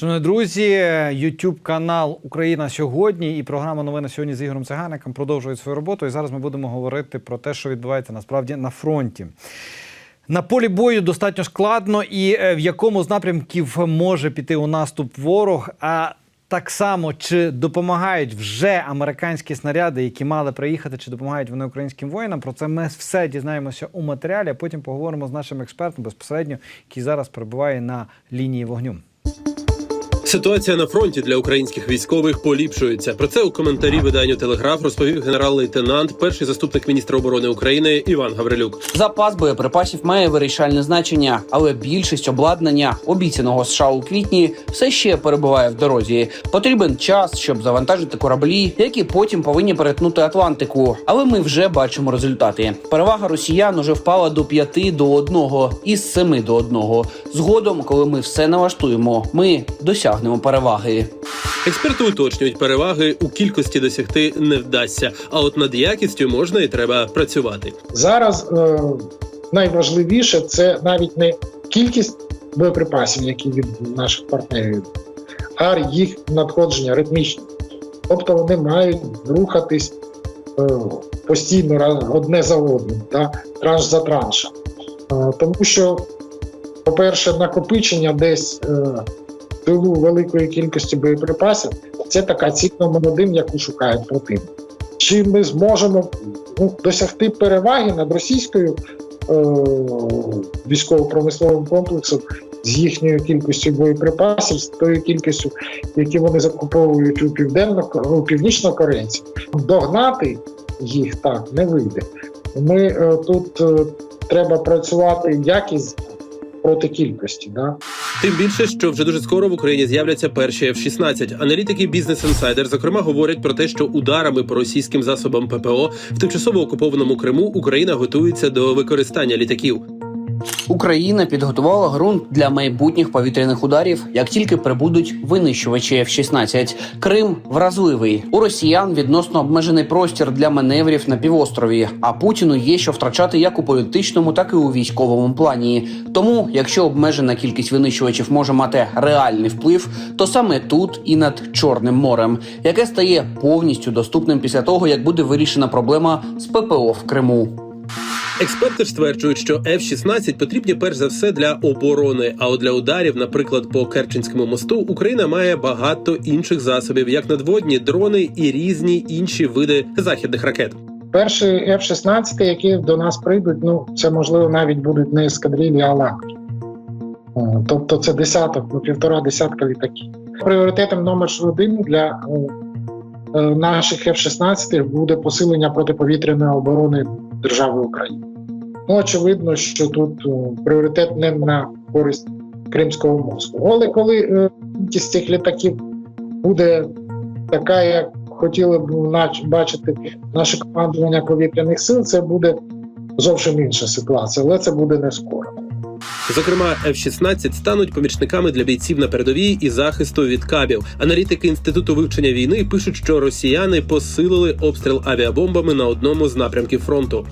Шановні друзі, YouTube канал Україна сьогодні і програма Новини сьогодні з Ігорем Цигаником продовжують свою роботу. І зараз ми будемо говорити про те, що відбувається насправді на фронті. На полі бою достатньо складно, і е, в якому з напрямків може піти у наступ ворог. А так само чи допомагають вже американські снаряди, які мали приїхати, чи допомагають вони українським воїнам? Про це ми все дізнаємося у матеріалі. а Потім поговоримо з нашим експертом безпосередньо, який зараз перебуває на лінії вогню. Ситуація на фронті для українських військових поліпшується. Про це у коментарі виданню Телеграф розповів генерал-лейтенант, перший заступник міністра оборони України Іван Гаврилюк. Запас боєприпасів має вирішальне значення, але більшість обладнання, обіцяного США у квітні, все ще перебуває в дорозі. Потрібен час, щоб завантажити кораблі, які потім повинні перетнути Атлантику. Але ми вже бачимо результати. Перевага росіян уже впала до 5 до 1 із 7 до 1. Згодом, коли ми все налаштуємо, ми досягнемо переваги. Експерти уточнюють, переваги у кількості досягти не вдасться. А от над якістю можна і треба працювати. Зараз е, найважливіше це навіть не кількість боєприпасів, які від наших партнерів, а їх надходження ритмічне. Тобто вони мають рухатись е, постійно одне за одним, да, транш за траншем. Е, тому що, по-перше, накопичення десь е, в тилу великої кількості боєприпасів це така ціль номер один, яку шукають противник. Чи ми зможемо ну, досягти переваги над російською е, військово-промисловим комплексом з їхньою кількістю боєприпасів, з тою кількістю, які вони закуповують у південно у північно-корейців, догнати їх так не вийде. Ми е, тут е, треба працювати якість проти кількості. Да? Тим більше, що вже дуже скоро в Україні з'являться перші F-16. Аналітики Business Insider, зокрема, говорять про те, що ударами по російським засобам ППО в тимчасово окупованому Криму Україна готується до використання літаків. Україна підготувала ґрунт для майбутніх повітряних ударів, як тільки прибудуть винищувачі F-16. Крим вразливий у росіян відносно обмежений простір для маневрів на півострові. А путіну є що втрачати як у політичному, так і у військовому плані. Тому, якщо обмежена кількість винищувачів може мати реальний вплив, то саме тут і над Чорним морем, яке стає повністю доступним після того, як буде вирішена проблема з ППО в Криму. Експерти ж стверджують, що F-16 потрібні перш за все для оборони. А от для ударів, наприклад, по Керченському мосту, Україна має багато інших засобів, як надводні дрони і різні інші види західних ракет. Перші F-16, які до нас прийдуть, ну це можливо навіть будуть не ескадрилі, а ланки. Тобто це десяток, ну півтора десятка літаків. Пріоритетом номер один для е, е, наших F-16 буде посилення протиповітряної оборони держави України. Ну, очевидно, що тут е, пріоритет не на користь Кримського мосту. Але коли е, кількість цих літаків буде така, як хотіли б бачити наше командування повітряних сил, це буде зовсім інша ситуація, але це буде не скоро. Зокрема, F-16 стануть помічниками для бійців на передовій і захисту від кабів. Аналітики інституту вивчення війни пишуть, що росіяни посилили обстріл авіабомбами на одному з напрямків фронту.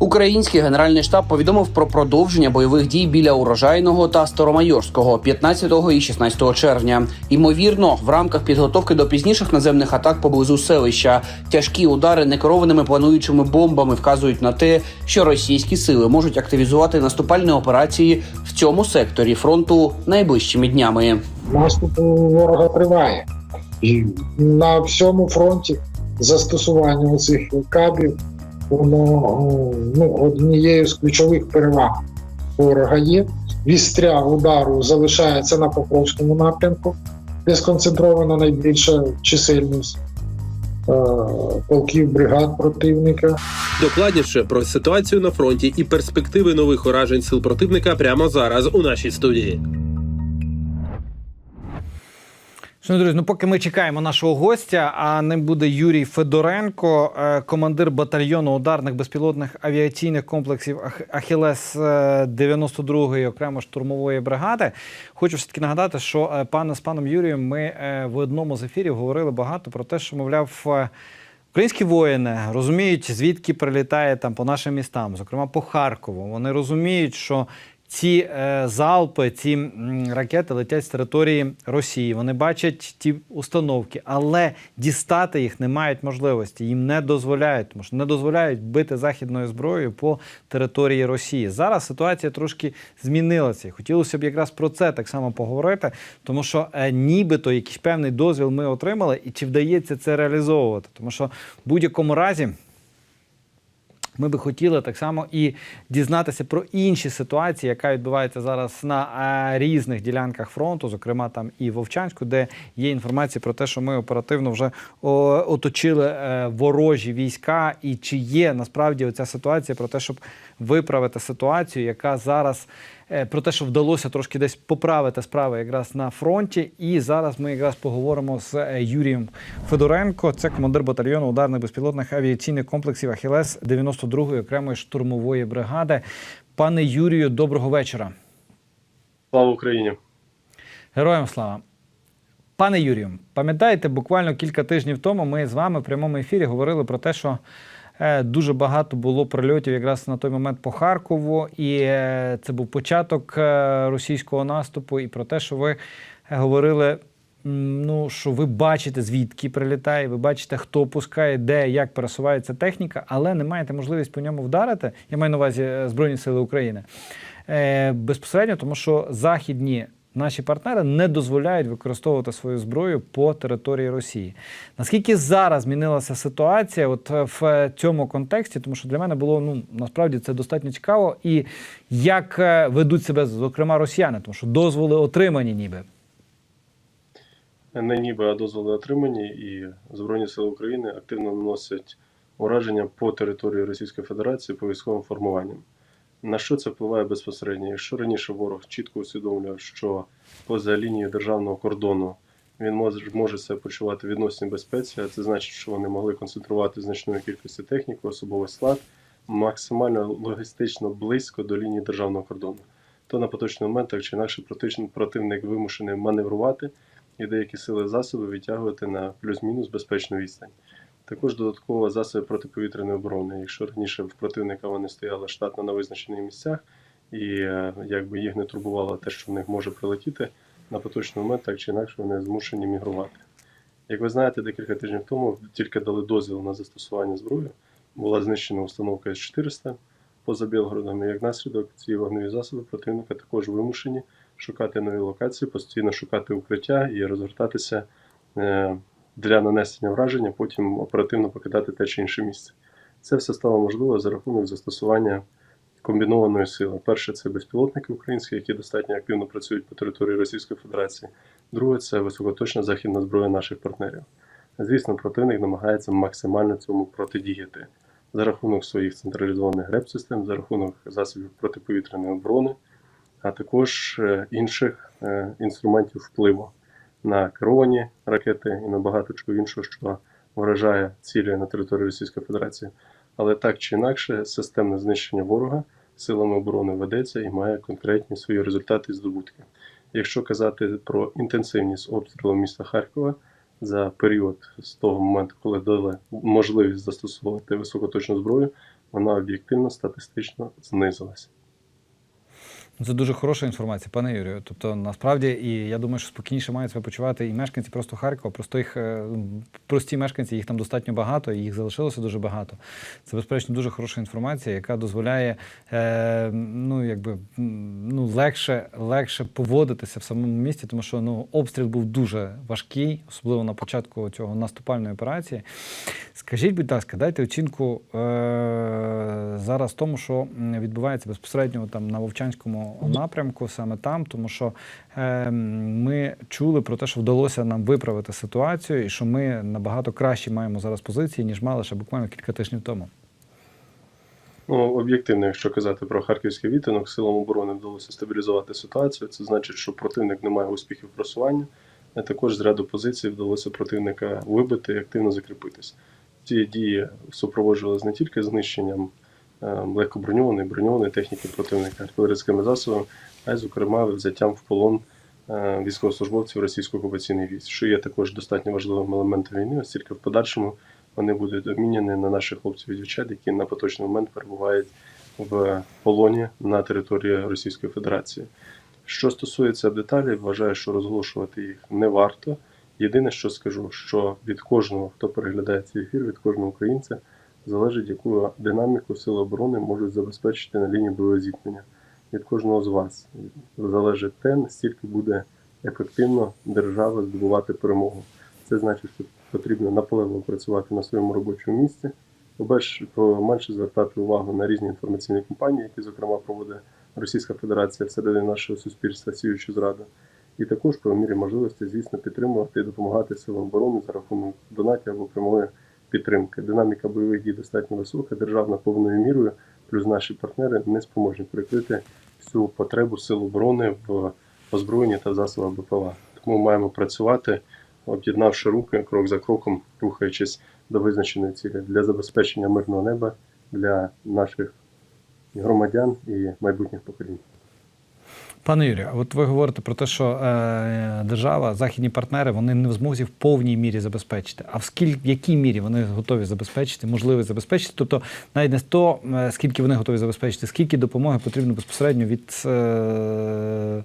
Український генеральний штаб повідомив про продовження бойових дій біля урожайного та старомайорського 15 і 16 червня. Ймовірно, в рамках підготовки до пізніших наземних атак поблизу селища тяжкі удари некерованими плануючими бомбами вказують на те, що російські сили можуть активізувати наступальні операції в цьому секторі фронту найближчими днями. Наступ ворога триває. І на всьому фронті застосування цих кабів воно ну, однією з ключових переваг ворога є. Вістря удару залишається на Покровському напрямку, де сконцентрована найбільша чисельність е, полків бригад противника. Докладніше про ситуацію на фронті і перспективи нових уражень сил противника прямо зараз у нашій студії. Шановні друзі, ну поки ми чекаємо нашого гостя, а ним буде Юрій Федоренко, е, командир батальйону ударних безпілотних авіаційних комплексів Ах- Ахілес е, 92-ї окремо штурмової бригади. Хочу все таки нагадати, що е, пане з паном Юрієм ми е, в одному з ефірів говорили багато про те, що мовляв. е, Українські воїни розуміють, звідки прилітає там по нашим містам, зокрема по Харкову. Вони розуміють, що ці е, залпи, ці м, ракети летять з території Росії. Вони бачать ті установки, але дістати їх не мають можливості. Їм не дозволяють, тому що не дозволяють бити західною зброєю по території Росії. Зараз ситуація трошки змінилася. Хотілося б якраз про це так само поговорити, тому що е, нібито якийсь певний дозвіл ми отримали, і чи вдається це реалізовувати, тому що в будь-якому разі. Ми би хотіли так само і дізнатися про інші ситуації, яка відбувається зараз на е, різних ділянках фронту, зокрема там і Вовчанську, де є інформація про те, що ми оперативно вже оточили е, ворожі війська, і чи є насправді оця ситуація про те, щоб виправити ситуацію, яка зараз е, про те, що вдалося трошки десь поправити справи якраз на фронті. І зараз ми якраз поговоримо з е, Юрієм Федоренко. Це командир батальйону ударних безпілотних авіаційних комплексів Ахілес 92-ї окремої штурмової бригади. Пане Юрію, доброго вечора. Слава Україні! Героям слава. Пане Юрію, пам'ятаєте, буквально кілька тижнів тому ми з вами в прямому ефірі говорили про те, що дуже багато було прильотів якраз на той момент по Харкову, і е, це був початок е, російського наступу, і про те, що ви е, говорили. Ну, що ви бачите, звідки прилітає, ви бачите, хто пускає, де, як пересувається техніка, але не маєте можливість по ньому вдарити. Я маю на увазі е, Збройні Сили України. Е, безпосередньо, тому що західні наші партнери не дозволяють використовувати свою зброю по території Росії. Наскільки зараз змінилася ситуація, от е, в цьому контексті, тому що для мене було ну насправді це достатньо цікаво, і як е, ведуть себе, зокрема, росіяни, тому що дозволи отримані, ніби. Не ніби а дозволи отримані, і Збройні Сили України активно наносять ураження по території Російської Федерації по військовим формуванням. На що це впливає безпосередньо? Якщо раніше ворог чітко усвідомлював, що поза лінією державного кордону він може, може себе почувати в відносній безпеці, а це значить, що вони могли концентрувати значної кількості техніки, особовий склад максимально логістично близько до лінії державного кордону. То на поточний момент так чи інакше противник вимушений маневрувати і деякі сили засоби відтягувати на плюс-мінус безпечну відстань. Також додатково засоби протиповітряної оборони. Якщо раніше в противника вони стояли штатно на визначених місцях, і е, якби їх не турбувало те, що в них може прилетіти, на поточний момент так чи інакше вони змушені мігрувати. Як ви знаєте, декілька тижнів тому тільки дали дозвіл на застосування зброї, була знищена установка С-400 поза Білгородом, і як наслідок ці вогневі засоби противника також вимушені шукати нові локації, постійно шукати укриття і розвертатися е, для нанесення враження, потім оперативно покидати те чи інше місце. Це все стало можливо за рахунок застосування комбінованої сили. Перше, це безпілотники українські, які достатньо активно працюють по території Російської Федерації. Друге, це високоточна західна зброя наших партнерів. Звісно, противник намагається максимально цьому протидіяти за рахунок своїх централізованих греб-систем, за рахунок засобів протиповітряної оборони, а також е, інших е, інструментів впливу на керовані ракети і на багато чого іншого, що вражає цілі на території Російської Федерації. Але так чи інакше, системне знищення ворога силами оборони ведеться і має конкретні свої результати і здобутки. Якщо казати про інтенсивність обстрілу міста Харкова за період з того моменту, коли дали можливість застосовувати високоточну зброю, вона об'єктивно статистично знизилася. Це дуже хороша інформація, пане Юрію. Тобто, насправді, і я думаю, що спокійніше мають себе почувати і мешканці просто Харкова, просто їх е, прості мешканці, їх там достатньо багато, і їх залишилося дуже багато. Це, безперечно, дуже хороша інформація, яка дозволяє е, ну, якби, ну, легше, легше поводитися в самому місті, тому що ну, обстріл був дуже важкий, особливо на початку цього наступальної операції. Скажіть, будь ласка, дайте оцінку е, зараз тому, що відбувається безпосередньо там на Вовчанському напрямку, саме там, тому що е, ми чули про те, що вдалося нам виправити ситуацію, і що ми набагато кращі маємо зараз позиції, ніж мали ще буквально кілька тижнів тому. Ну, об'єктивно, якщо казати про харківський відтинок, силам оборони вдалося стабілізувати ситуацію. Це значить, що противник не має успіхів в просуванні, а також з ряду позицій вдалося противника вибити і активно закріпитися. Ці дії супроводжувалися не тільки знищенням легкоброньованої, броньованої техніки противника артилерійськими засобами, а й, зокрема, взяттям в полон е, військовослужбовців російської окупаційних військ, що є також достатньо важливим елементом війни, оскільки в подальшому вони будуть обміняні на наших хлопців і дівчат, які на поточний момент перебувають в полоні на території Російської Федерації. Що стосується деталей, вважаю, що розголошувати їх не варто. Єдине, що скажу, що від кожного, хто переглядає цей ефір, від кожного українця залежить, яку динаміку сили оборони можуть забезпечити на лінії бойового зіткнення. Від кожного з вас залежить те, настільки буде ефективно держава здобувати перемогу. Це значить, що потрібно наполегливо працювати на своєму робочому місці, поменше звертати увагу на різні інформаційні кампанії, які, зокрема, проводить Російська Федерація всередині нашого суспільства, сіючи зраду. І також по мірі можливості, звісно, підтримувати і допомагати силам оборони за рахунок донатів або прямої підтримки. Динаміка бойових дій достатньо висока, державна повною мірою, плюс наші партнери не спроможні прикрити всю потребу сил оборони в озброєнні та засобах БПЛА. Тому маємо працювати, об'єднавши руки крок за кроком, рухаючись до визначеної цілі для забезпечення мирного неба для наших громадян і майбутніх поколінь. Пане Юрію, от ви говорите про те, що е, держава, західні партнери, вони не в змозі в повній мірі забезпечити. А в скіль, в якій мірі вони готові забезпечити, можливо забезпечити? Тобто навіть не то, е, скільки вони готові забезпечити, скільки допомоги потрібно безпосередньо від, е,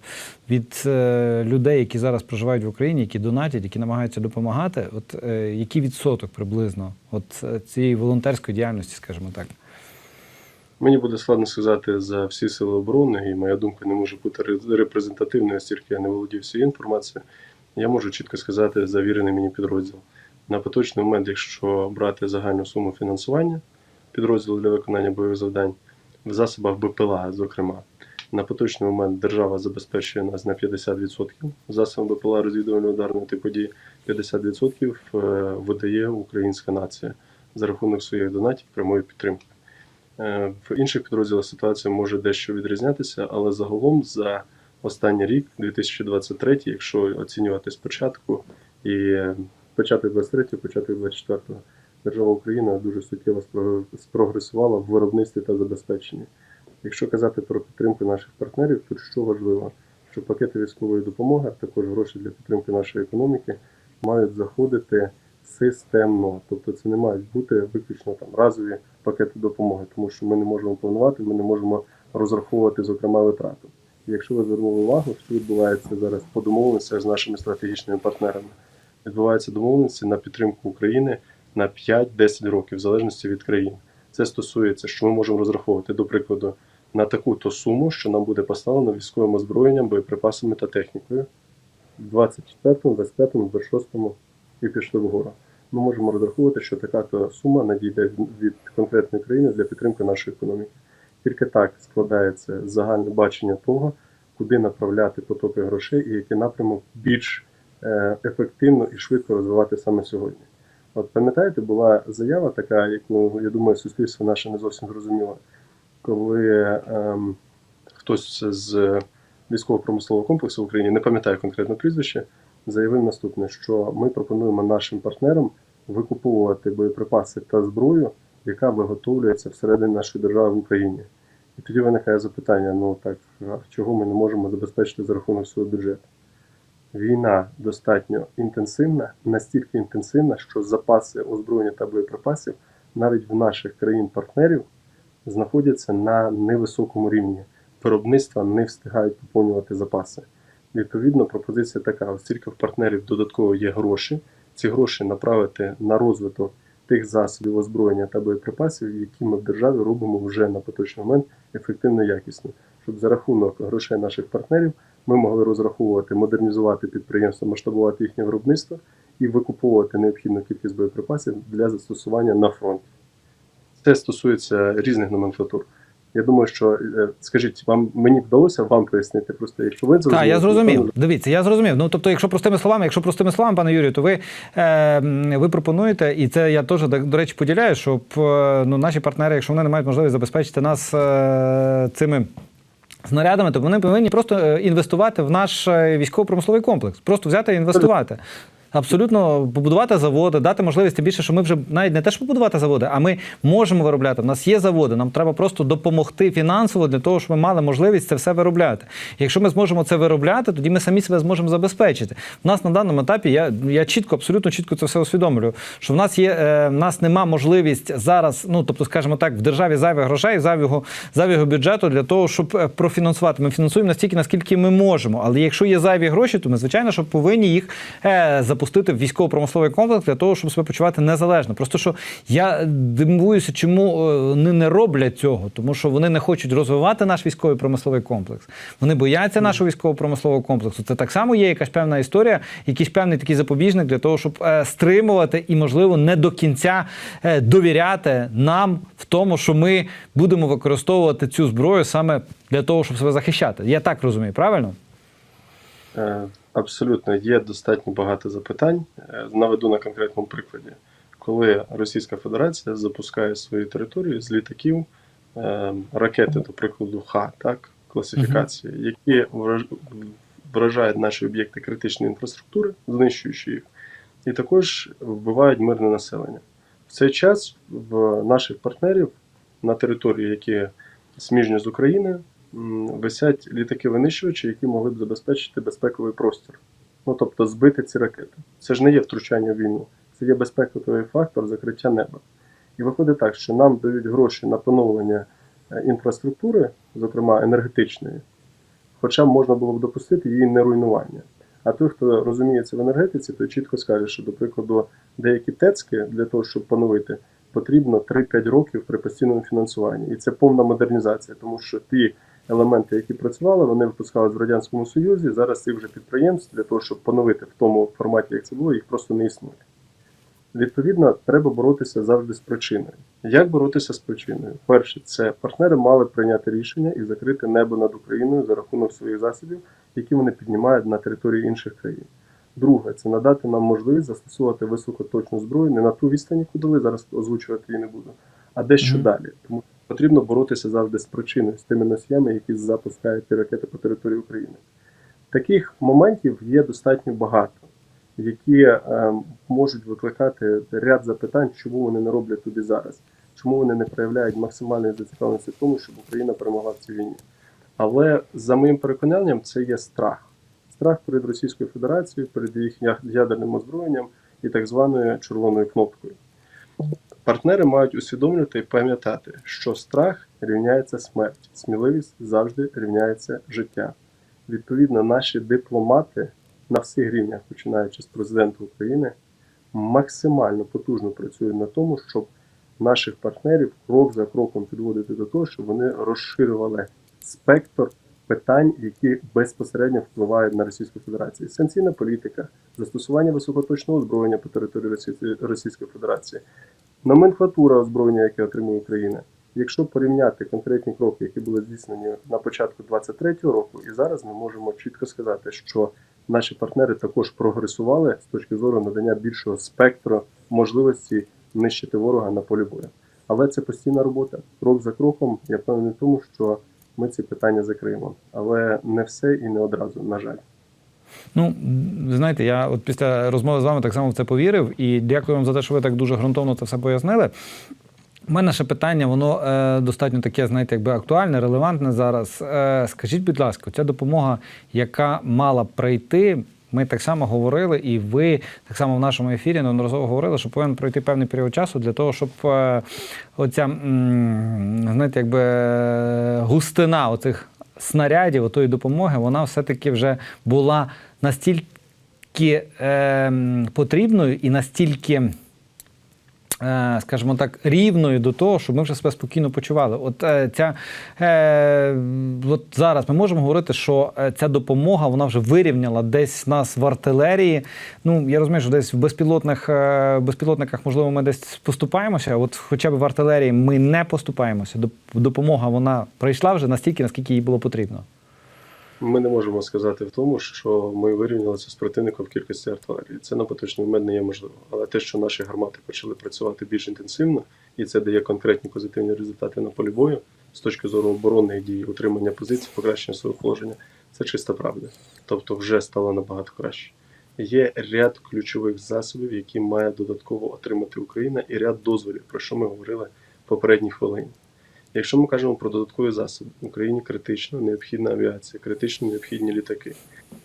від е, людей, які зараз проживають в Україні, які донатять, які намагаються допомагати. От е, який відсоток приблизно от е, цієї волонтерської діяльності, скажімо так? Мені буде складно сказати за всі сили оборони, і моя думка не може бути репрезентативною, оскільки я не володів всією інформацією. Я можу чітко сказати завірений мені підрозділ. На поточний момент, якщо брати загальну суму фінансування підрозділу для виконання бойових завдань в засобах БПЛА, зокрема, на поточний момент держава забезпечує нас на 50%. Засобами БПЛА розвідувального ударного типу дії 50% е, видає українська нація за рахунок своїх донатів прямої підтримки. Е, В інших підрозділах ситуація може дещо відрізнятися, але загалом за останній рік, 2023, якщо оцінювати спочатку, і е, початок 23, початок 24, держава Україна дуже суттєво спрогресувала в виробництві та забезпеченні. Якщо казати про підтримку наших партнерів, то що важливо, що пакети військової допомоги, а також гроші для підтримки нашої економіки мають заходити системно. Тобто це не мають бути виключно там разові пакети допомоги, тому що ми не можемо планувати, ми не можемо розраховувати, зокрема, витрати. Якщо ви звернули увагу, що відбувається зараз по домовленостях з нашими стратегічними партнерами, відбуваються домовленості на підтримку України на 5-10 років, в залежності від країн. Це стосується, що ми можемо розраховувати, до прикладу, на таку-то суму, що нам буде поставлено військовим озброєнням, боєприпасами та технікою в 24-му, 25-му, 26-му і пішли вгору. Ми можемо розраховувати, що така то сума надійде від конкретної країни для підтримки нашої економіки. Тільки так складається загальне бачення того, куди направляти потоки грошей і який напрямок більш е, ефективно і швидко розвивати саме сьогодні. От пам'ятаєте, була заява така, яку я думаю, суспільство наше не зовсім зрозуміло, коли ем, хтось з військово-промислового комплексу в Україні, не пам'ятаю конкретно прізвище, заявив наступне: що ми пропонуємо нашим партнерам викуповувати боєприпаси та зброю, яка виготовлюється всередині нашої держави в Україні. І тоді виникає запитання: ну так, чого ми не можемо забезпечити за рахунок свого бюджету? Війна достатньо інтенсивна, настільки інтенсивна, що запаси озброєння та боєприпасів навіть в наших країн-партнерів знаходяться на невисокому рівні. Виробництва не встигають поповнювати запаси. Відповідно, пропозиція така: оскільки в партнерів додатково є гроші, ці гроші направити на розвиток тих засобів озброєння та боєприпасів, які ми в державі робимо вже на поточний момент ефективно і якісно, щоб за рахунок грошей наших партнерів ми могли розраховувати, модернізувати підприємства, масштабувати їхнє виробництво і викуповувати необхідну кількість боєприпасів для застосування на фронті. Це стосується різних номенклатур. Я думаю, що е, скажіть, вам мені вдалося вам пояснити просто, якщо ви Так, я зрозумів. Дивіться, я зрозумів. Ну тобто, якщо простими словами, якщо простими словами, пане Юрію, то ви, е, ви пропонуєте, і це я теж до, речі поділяю, щоб е, ну, наші партнери, якщо вони не мають можливість забезпечити нас е, цими. Снарядами, то вони повинні просто е, інвестувати в наш військово-промисловий комплекс. Просто взяти і інвестувати. Абсолютно побудувати заводи, дати можливість тим більше, що ми вже навіть не те, що побудувати заводи, а ми можемо виробляти. У нас є заводи. Нам треба просто допомогти фінансово для того, щоб ми мали можливість це все виробляти. Якщо ми зможемо це виробляти, тоді ми самі себе зможемо забезпечити. У нас на даному етапі я, я чітко, абсолютно чітко це все усвідомлюю. Що в нас є е, в нас нема можливість зараз, ну тобто, скажімо так, в державі зайвих грошей, зайвого зайвого бюджету для того, щоб е, профінансувати. Ми фінансуємо настільки, наскільки ми можемо. Але якщо є зайві гроші, то ми звичайно що повинні їх е, запустити в військово-промисловий комплекс для того, щоб себе почувати незалежно. Просто що я дивуюся, чому е, вони не роблять цього, тому що вони не хочуть розвивати наш військовий промисловий комплекс. Вони бояться нашого військово-промислового комплексу. Це так само є якась певна історія, якийсь певний такий запобіжник для того, щоб е, стримувати і, можливо, не до кінця е, довіряти нам в тому, що ми будемо використовувати цю зброю саме для того, щоб себе захищати. Я так розумію, правильно? Е, Абсолютно є достатньо багато запитань. Е, Наведу на конкретному прикладі. Коли Російська Федерація запускає свої території з літаків е, ракети, до прикладу, Х, так, класифікації, які враж- вражають наші об'єкти критичної інфраструктури, знищуючи їх, і також вбивають мирне населення. В цей час в наших партнерів на території, які сміжні з України, м, висять літаки-винищувачі, які могли б забезпечити безпековий простір. Ну тобто збити ці ракети. Це ж не є втручання в війну, це є безпековий фактор закриття неба. І виходить так, що нам дають гроші на поновлення е, інфраструктури, зокрема енергетичної, хоча можна було б допустити її неруйнування. А той, хто розуміється в енергетиці, той чітко скаже, що, до прикладу, деякі ТЕЦки для того, щоб поновити, потрібно 3-5 років при постійному фінансуванні. І це повна модернізація, тому що ті елементи, які працювали, вони випускались в Радянському Союзі. Зараз цих вже підприємств для того, щоб поновити в тому форматі, як це було, їх просто не існує. Відповідно, треба боротися завжди з причиною. Як боротися з причиною? Перше, це партнери мали прийняти рішення і закрити небо над Україною за рахунок своїх засобів, які вони піднімають на території інших країн. Друге, це надати нам можливість застосовувати високоточну зброю не на ту відстань, яку дали, зараз озвучувати її не буду, а дещо Мгм. далі. Тому потрібно боротися завжди з причиною, з тими носіями, які запускають ті ракети по території України. Таких моментів є достатньо багато, які е, можуть викликати ряд запитань, чому вони не роблять туди зараз, чому вони не проявляють максимальної зацікавленості в тому, щоб Україна перемогла в цій війні. Але за моїм переконанням, це є страх. Страх перед Російською Федерацією, перед їх ядерним озброєнням і так званою червоною кнопкою. Партнери мають усвідомлювати і пам'ятати, що страх рівняється смерть, сміливість завжди рівняється життя. Відповідно, наші дипломати на всіх рівнях, починаючи з президента України, максимально потужно працюють на тому, щоб наших партнерів крок за кроком підводити до того, щоб вони розширювали спектр питань, які безпосередньо впливають на Російську Федерацію. Санкційна політика, застосування високоточного озброєння по території Російської- Федерації, номенклатура озброєння, яке отримує Україна. Якщо порівняти конкретні кроки, які були здійснені на початку 23-го року, і зараз ми можемо чітко сказати, що наші партнери також прогресували з точки зору надання більшого спектру можливості нищити ворога на полі бою. Але це постійна робота. Крок за кроком, я впевнений в тому, що ми ці питання закриємо. Але не все і не одразу, на жаль. Ну, знаєте, я от після розмови з вами так само в це повірив. І дякую вам за те, що ви так дуже ґрунтовно це все пояснили. У мене ще питання, воно е, достатньо таке, знаєте, якби актуальне, релевантне зараз. Е, скажіть, будь ласка, ця допомога, яка мала прийти, ми так само говорили, і ви так само в нашому ефірі неодноразово говорили, що повинен пройти певний період часу для того, щоб е, оця, м, знаєте, якби е, густина оцих снарядів, отої допомоги, вона все-таки вже була настільки е, потрібною і настільки. Е, Скажімо так, рівною до того, щоб ми вже себе спокійно почували. От е, ця е, от зараз ми можемо говорити, що ця допомога вона вже вирівняла десь нас в артилерії. Ну я розумію, що десь в безпілотних безпілотниках, можливо, ми десь поступаємося. От хоча б в артилерії ми не поступаємося. Допомога вона прийшла вже настільки, наскільки їй було потрібно. Ми не можемо сказати в тому, що ми вирівнялися з противником в кількості артилерії. Це на поточний момент не є можливо. Але те, що наші гармати почали працювати більш інтенсивно, і це дає конкретні позитивні результати на полі бою з точки зору оборонних дій, утримання позицій, покращення свого положення, це чиста правда. Тобто вже стало набагато краще. Є ряд ключових засобів, які має додатково отримати Україна, і ряд дозволів, про що ми говорили в попередній хвилині. Якщо ми кажемо про додаткові засоби, Україні критично необхідна авіація, критично необхідні літаки.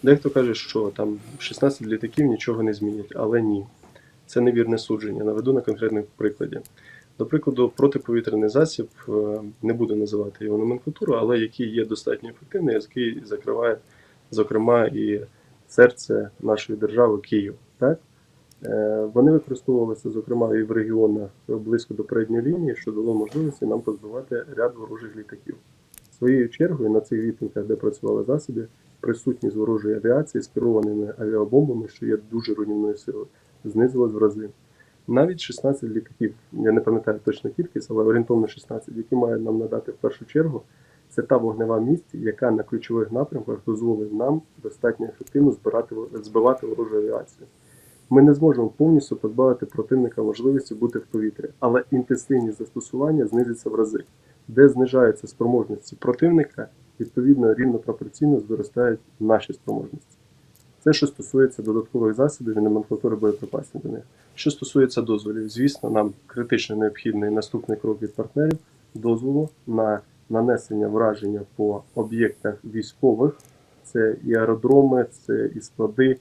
Дехто каже, що там 16 літаків нічого не змінять, але ні. Це невірне судження. Наведу на конкретному прикладі. До прикладу, протиповітряний засіб, е, не буду називати його номенклатуру, але який є достатньо ефективний, який закриває, зокрема, і серце нашої держави Київ. Так? Е, Вони використовувалися, зокрема, і в регіонах близько до передньої лінії, що дало можливості нам позбивати ряд ворожих літаків. Своєю чергою на цих відтинках, де працювали засоби, присутність ворожої авіації з керованими авіабомбами, що є дуже руйнівною силою, знизилась в рази. Навіть 16 літаків, я не пам'ятаю точну кількість, але орієнтовно 16, які мають нам надати в першу чергу, це та вогнева місць, яка на ключових напрямках дозволить нам достатньо ефективно збирати, збивати ворожу авіацію. Ми не зможемо повністю позбавити противника можливості бути в повітрі, але інтенсивність застосування знизиться в рази, де знижаються спроможності противника, відповідно рівно пропорційно зростають наші спроможності. Це що стосується додаткових засобів і номенклатури боєприпасів до них. Що стосується дозволів, звісно, нам критично необхідний наступний крок від партнерів дозволу на нанесення враження по об'єктах військових. Це і аеродроми, це і склади,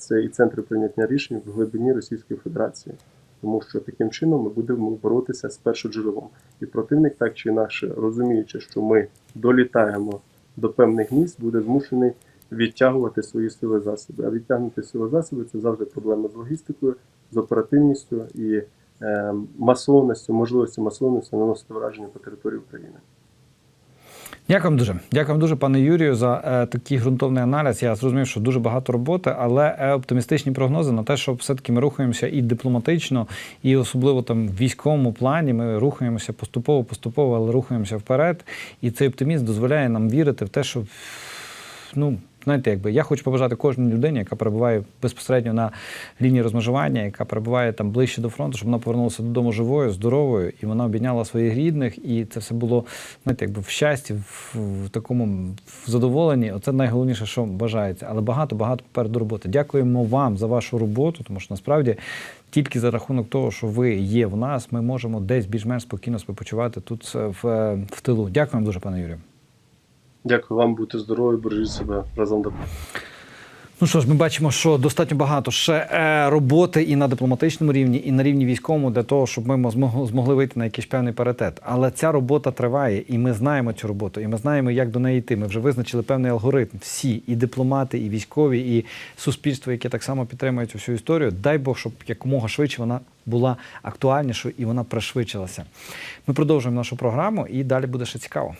це і центри прийняття рішень в глибині Російської Федерації. Тому що таким чином ми будемо боротися з першоджерелом. І противник, так чи інакше, розуміючи, що ми долітаємо до певних місць, буде змушений відтягувати свої сили засоби. А відтягнути сили засоби це завжди проблема з логістикою, з оперативністю і е, масованістю, можливості масованості наносити враження по території України. Дякую дуже. Дякую дуже, пане Юрію, за е, такий ґрунтовний аналіз. Я зрозумів, що дуже багато роботи, але е, оптимістичні прогнози на те, що все-таки ми рухаємося і дипломатично, і особливо там в військовому плані. Ми рухаємося поступово, поступово, але рухаємося вперед. І цей оптимізм дозволяє нам вірити в те, що ну. Знаєте, якби я хочу побажати кожній людині, яка перебуває безпосередньо на лінії розмежування, яка перебуває там ближче до фронту, щоб вона повернулася додому живою, здоровою, і вона обійняла своїх рідних, і це все було знаєте, якби в щасті, в, в такому в задоволенні. Оце найголовніше, що бажається. Але багато багато попереду роботи. Дякуємо вам за вашу роботу, тому що насправді тільки за рахунок того, що ви є в нас, ми можемо десь більш-менш спокійно спочивати тут е, в, е, в тилу. Дякуємо дуже, пане Юрію. Дякую вам, будьте здорові, бережіть себе разом до Ну що ж, ми бачимо, що достатньо багато ще е, роботи і на дипломатичному рівні, і на рівні військовому для того, щоб ми змогли, змогли вийти на якийсь певний паритет. Але ця робота триває, і ми знаємо цю роботу, і ми знаємо, як до неї йти. Ми вже визначили певний алгоритм. Всі і дипломати, і військові, і суспільство, яке так само підтримує цю всю історію. Дай Бог, щоб якомога швидше вона була актуальнішою і вона пришвидшилася. Ми продовжуємо нашу програму, і далі буде ще цікаво.